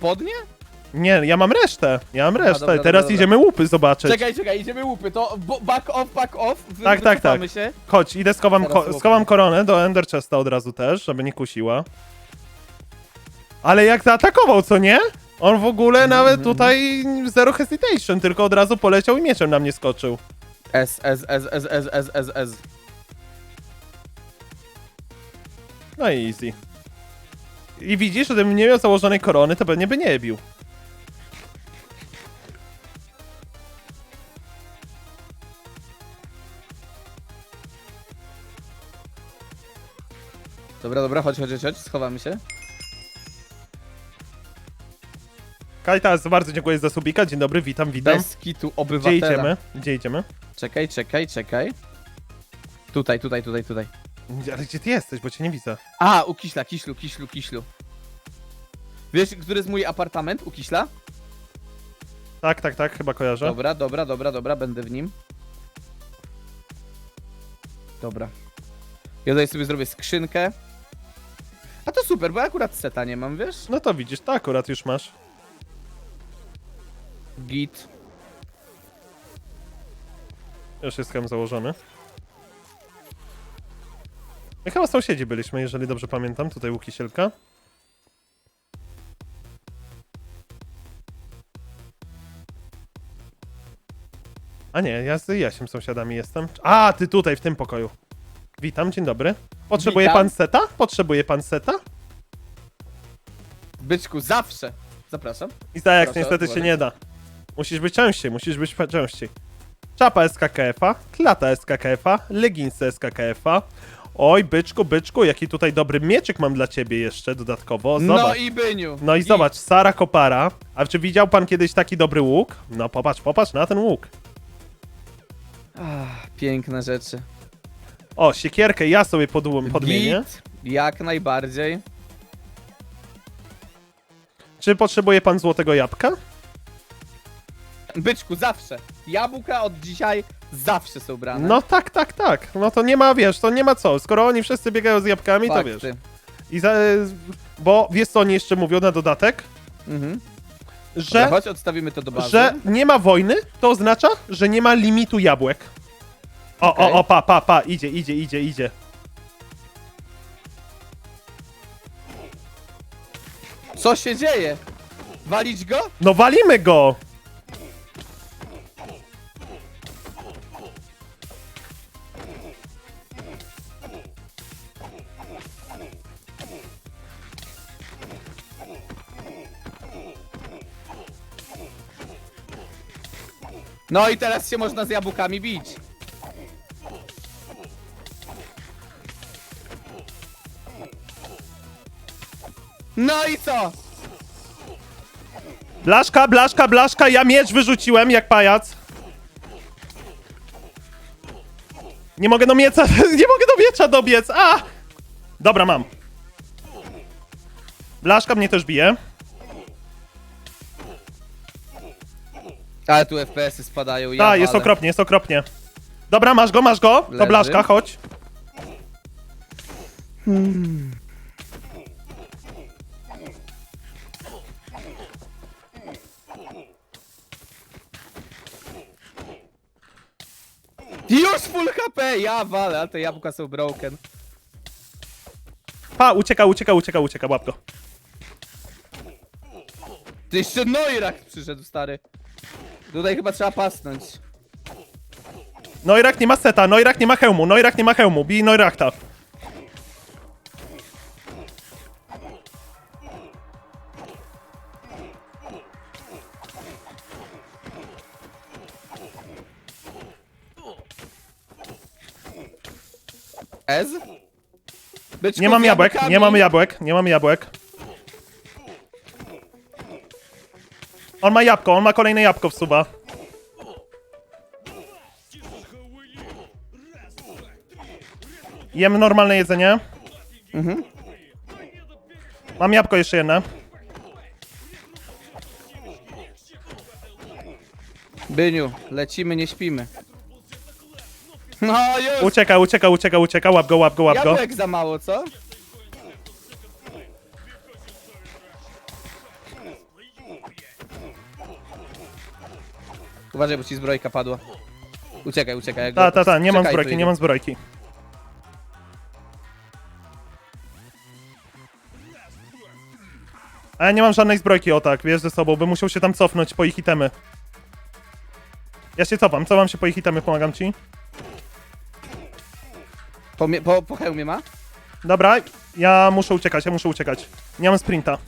spodnie? Nie, ja mam resztę. Ja mam resztę. dobra, Teraz dobra, idziemy łupy zobaczyć. Czekaj, czekaj, idziemy łupy, to bo- back off, back off. wy- Tak, tak, wycofamy tak. się. Chodź, idę schowam, Teraz ko łupy. schowam koronę do Ender Chesta od razu też, żeby nie kusiła. Ale jak zaatakował, co nie? On w ogóle Mhm, nawet tutaj zero hesitation, tylko od razu poleciał i mieczem na mnie skoczył. S, S, S, S, S, S, S, S. No i easy. I widzisz, gdybym nie miał założonej korony, to pewnie by nie bił. Dobra, dobra, chodź, chodź, chodź, chodź, schowamy się. Kajtas, bardzo dziękuję za subika. Dzień dobry, witam, witam. Bez kitu Gdzie obywatela. idziemy? Gdzie idziemy? Czekaj, czekaj, czekaj. Tutaj, tutaj, tutaj, tutaj. Ale gdzie ty jesteś, bo cię nie widzę. A, u Kiśla, Kiślu, Kiślu, Kiślu. Wiesz, który jest mój apartament u Kiśla? Tak, tak, tak, chyba kojarzę. Dobra, dobra, dobra, dobra, będę w nim. Dobra. Ja tutaj sobie zrobię skrzynkę. A to super, bo ja akurat seta nie mam, wiesz? No to widzisz, to akurat już masz. Git. Już jest założony. My chyba sąsiedzi byliśmy, jeżeli dobrze pamiętam, tutaj u Kisielka. A nie, ja z Jasiem sąsiadami jestem. A, ty tutaj, w tym pokoju. Witam, dzień dobry. Potrzebuje Witam. pan seta? Potrzebuje pan seta? Byczku, zawsze. Zapraszam. I jak Proszę, niestety się nie da. Musisz być częściej, musisz być częściej. Czapa SKKF-a, klata SKKF-a, leginsy SKKF-a. Oj, byczku, byczku, jaki tutaj dobry mieczyk mam dla ciebie jeszcze dodatkowo. Zobacz. No i Byniu. No i zobacz, Sara Kopara. A czy widział pan kiedyś taki dobry łuk? No popatrz, popatrz na ten łuk. Ach, piękne rzeczy. O, siekierkę ja sobie podłum, podmienię. Git, jak najbardziej. Czy potrzebuje pan złotego jabłka? Byczku, zawsze. Jabłka od dzisiaj zawsze są brane. No tak, tak, tak. No to nie ma, wiesz, to nie ma co. Skoro oni wszyscy biegają z jabłkami, to wiesz. Fakty. I za, bo wiesz co oni jeszcze mówią na dodatek? Mhm. Dobra, Że, chodź, odstawimy to do bazy. że nie ma wojny, to oznacza, że nie ma limitu jabłek. O, Okej. o, o, pa, pa, pa, idzie, idzie, idzie, idzie. Co się dzieje? Walić go? No walimy go! No i teraz się można z jabłkami bić. No i co? Blaszka, blaszka, blaszka, ja miecz wyrzuciłem jak pajac. Nie mogę do mieca, nie mogę do miecza dobiec, a! Dobra, mam. Blaszka mnie też bije. Ale tu FPS-y spadają. Tak, jest okropnie, jest okropnie. Dobra, masz go, masz go. To Leży. blaszka, chodź. Już full HP! Ja walę, ale te jabłka są broken. Pa, ucieka, ucieka, ucieka, ucieka, łap go. Ty jeszcze Noirak przyszedł, stary. Tutaj chyba trzeba pasnąć. Noirak nie ma seta, Noirak nie ma hełmu, Noirak nie ma hełmu, bij Noirakta. Ez? Byczku, Nie mam jabłek, nie mam jabłek, nie mam jabłek. On ma jabłko, on ma kolejne jabłko wsuwa. Jem normalne jedzenie. Mam jabłko jeszcze jedno. Byniu, lecimy, nie śpimy. No już! Ucieka, ucieka, ucieka, ucieka, łap go, łap go, łap go. Jabłek za mało, co? Uważaj, bo ci zbrojka padła. Uciekaj, uciekaj. jak Ta, go- ta, ta, nie mam czekaj, zbrojki, tu nie mam zbrojki. A ja nie mam żadnej zbrojki, o tak, wiesz ze sobą, bym musiał się tam cofnąć po ich itemy. Ja się cofam, cofam się po ich itemy, pomagam ci. Po, mie- po, po hełmie ma? Dobra, ja muszę uciekać, ja muszę uciekać. Nie mam sprinta.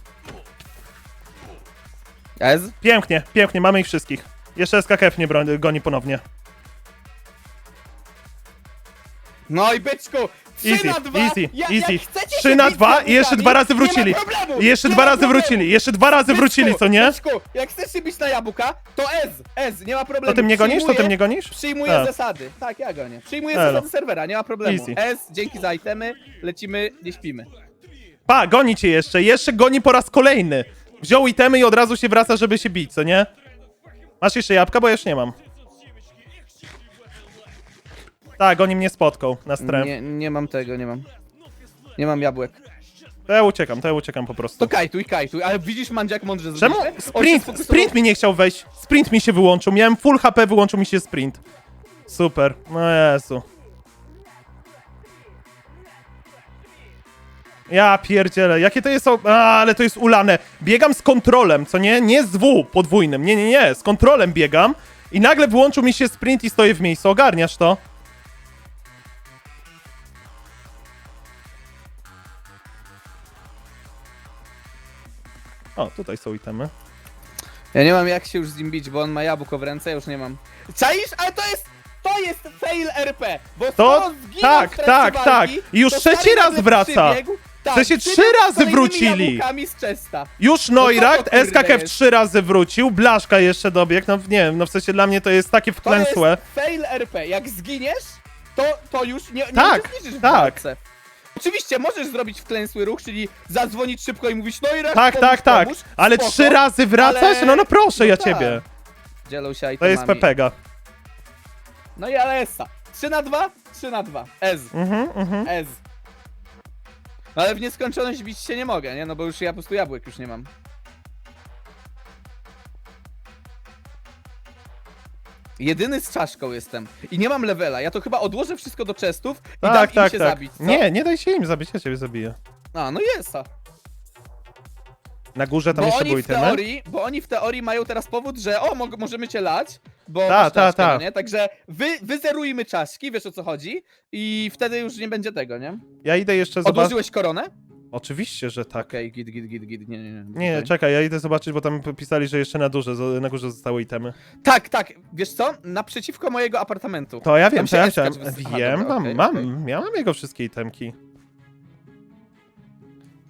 Ez? Pięknie, pięknie, mamy ich wszystkich. Jeszcze SKKF nie broń, goni ponownie. No i byczku! 3 Easy, na 2! easy, ja, easy. Jak chcecie 3 się na bić 2 z i jeszcze dwa razy wrócili. Nie ma problemu, I jeszcze nie dwa ma razy problemu. wrócili, jeszcze dwa razy Byczku, wrócili, co nie? Byczku, jak chcesz się bić na jabłka, to Ez, Ez, nie ma problemu. To ty mnie gonisz? To ty Przyjmuję- mnie gonisz? Przyjmuję Tak. zasady. Tak, ja gonię. Przyjmuję Elo. zasady serwera, nie ma problemu. Easy. Ez, dzięki za itemy, lecimy, nie śpimy. Pa, goni cię jeszcze, jeszcze goni po raz kolejny. Wziął itemy i od razu się wraca, żeby się bić, co nie? Masz jeszcze jabłka, bo ja już nie mam. Tak, oni mnie spotkał na stref. Nie, nie mam tego, nie mam. Nie mam jabłek. To ja uciekam, to ja uciekam po prostu. To kajtuj, kajtuj, ale widzisz Mandziak mądrze Czemu? zrobiliśmy? On się Sprint, sfokusował- sprint mi nie chciał wejść. Sprint mi się wyłączył. Miałem full HP, wyłączył mi się sprint. Super. No Jezu. Ja pierdzielę, jakie to jest... o- A, ale to jest ulane. Biegam z kontrolem, co nie? Nie z W podwójnym. Nie, nie, nie. Z kontrolem biegam. I nagle wyłączył mi się sprint i stoję w miejscu. Ogarniasz to? O, tutaj są itemy. Ja nie mam jak się już z nim bić, bo on ma jabłko w ręce, ja już nie mam. Czaisz? Ale to jest... To jest fail RP! Bo To- skoro zginął tak, w trakcie tak, walki, tak. I już to trzeci stary raz nagle wraca. przybiegł, Tak, sensie przybiegł trzy razy wrócili. z Chesta. Już co Neurakt, to kurde SKKF jest? trzy razy wrócił, Blaszka jeszcze dobiegł, no nie wiem, no w sensie dla mnie to jest takie To wklęsłe. jest fail RP. Jak zginiesz, to, to już nie, nie Tak, uczestniczysz w tak. walce. Oczywiście możesz zrobić wklęsły ruch, czyli zadzwonić szybko i mówić, no i raz Tak, pomóż, tak, tak, pomóż, ale spoko. trzy razy wracać? ale- No no proszę, no ja tak. ciebie. Dzielą się To itemami. jest Pepega. No i ale Esa. 3 na 2? 3 na 2. Ez. Mhm, mhm. Ez. No ale w nieskończoność bić się nie mogę, nie? No bo już ja po prostu jabłek już nie mam. Jedyny z czaszką jestem. I nie mam levela. Ja to chyba odłożę wszystko do chestów i dam Tak, im tak, się tak. zabić, co? Nie, nie daj się im zabić, ja ciebie zabiję. A, no jest. Na górze tam Bo jeszcze oni, były w teorii, bo oni w teorii mają teraz powód, że o, mo możemy cię lać, bo Ta, masz ta, ta. no nie? Także wy, wyzerujmy czaszki, wiesz o co chodzi i wtedy już nie będzie tego, nie? Ja idę jeszcze zobaczyć. Odłożyłeś koronę? Oczywiście, że tak. Okej, git, git, git, git, nie, nie, nie. Nie, Okej. czekaj, ja idę zobaczyć, bo tam pisali, że jeszcze na górze, na górze zostały itemy. Tak, tak, wiesz co? Naprzeciwko mojego apartamentu. To ja wiem, Tam to się ja chciałem. wys- Aha, Wiem, dobra, mam, okej, mam, okej. ja mam jego wszystkie itemki.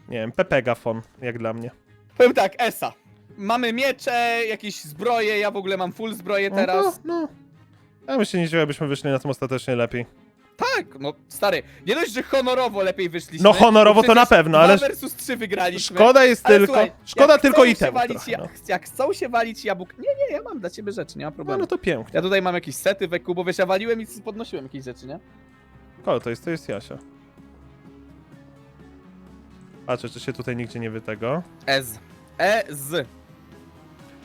Nie wiem, Pepegafon, jak dla mnie. Powiem tak, Esa. Mamy miecze, jakieś zbroje, ja w ogóle mam full zbroję No, teraz. No, no. Ja bym się nie dziwił, byśmy wyszli na tym ostatecznie lepiej. Tak, no stary, nie dość, że honorowo lepiej wyszliśmy. No, honorowo to na pewno, ale- versus 3 wygraliśmy. Szkoda jest Ale tylko. słuchaj, szkoda jak tylko chcą się itemów. walić, trochę, ja, no. Jak chcą się walić jabłk... Nie, nie, ja mam dla ciebie rzeczy, nie ma no, problemu. no to pięknie. Ja tutaj mam jakieś sety weku, bo wiesz, ja waliłem i podnosiłem jakieś rzeczy, nie? O, to jest, to jest Jasia. Patrzę, czy się tutaj nigdzie nie wy tego. Ez. Ez.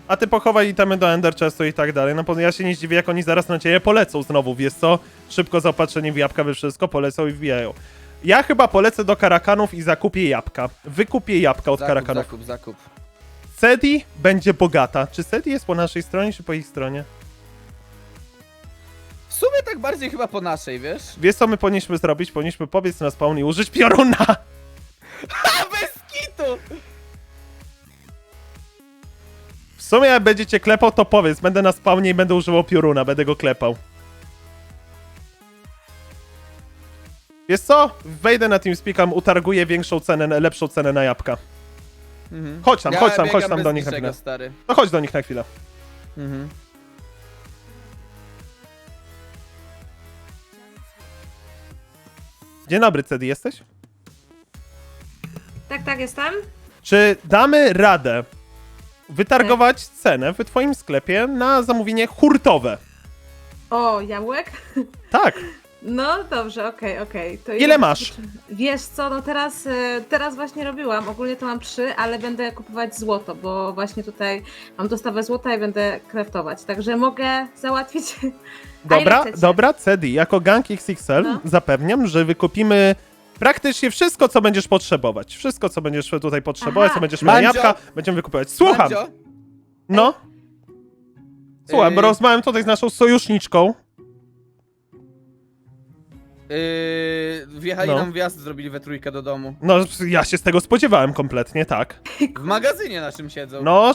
A ty pochowaj itemy do Ender Chestu i tak dalej. No bo ja się nie zdziwię, jak oni zaraz na ciebie polecą znowu, wiesz co? Szybko zaopatrzeni w jabłka we wszystko, polecą i wbijają. Ja chyba polecę do karakanów i zakupię jabłka. Wykupię jabłka od Zakup, karakanów. zakup, zakup. Sedi będzie bogata. Czy Sedi jest po naszej stronie, czy po ich stronie? W sumie tak bardziej chyba po naszej, wiesz? Wiesz co my powinniśmy zrobić? Powinniśmy pobiec na spawn i użyć pioruna! A, bez kitu! Sumie jak będziecie klepał, to powiedz. Będę na spawnie i będę używał pioruna, będę go klepał. Wiesz co? Wejdę na TeamSpeak, utarguję większą cenę, lepszą cenę na jabłka. Mhm. Chodź tam, ja chodź tam, chodź tam bez do nich na niczego, chwilę. stary. No chodź do nich na chwilę. Mhm. Dzień dobry, Cedi, jesteś? Tak, tak, jestem. Czy damy radę wytargować cenę w twoim sklepie na zamówienie hurtowe? O, jabłek? Tak. No dobrze, okej, okej. To Ile masz? Wiesz co, no teraz, e, teraz właśnie robiłam. Ogólnie to mam trzy, ale będę kupować złoto, bo właśnie tutaj mam dostawę złota i będę kraftować. Także mogę załatwić. A ile Dobra, chcecie? dobra, Cedi, jako gang XXL No. zapewniam, że wykupimy praktycznie wszystko, co będziesz potrzebować. Wszystko, co będziesz tutaj potrzebować, Aha. co będziesz miała Mandzio? jabłka, będziemy wykupywać. Słucham! Mandzio, No. Słucham, bo Yy. rozmawiam tutaj z naszą sojuszniczką. Yy, wjechali No. nam wjazd, zrobili we trójkę do domu. No, ja się z tego spodziewałem kompletnie, tak. W magazynie naszym siedzą. No,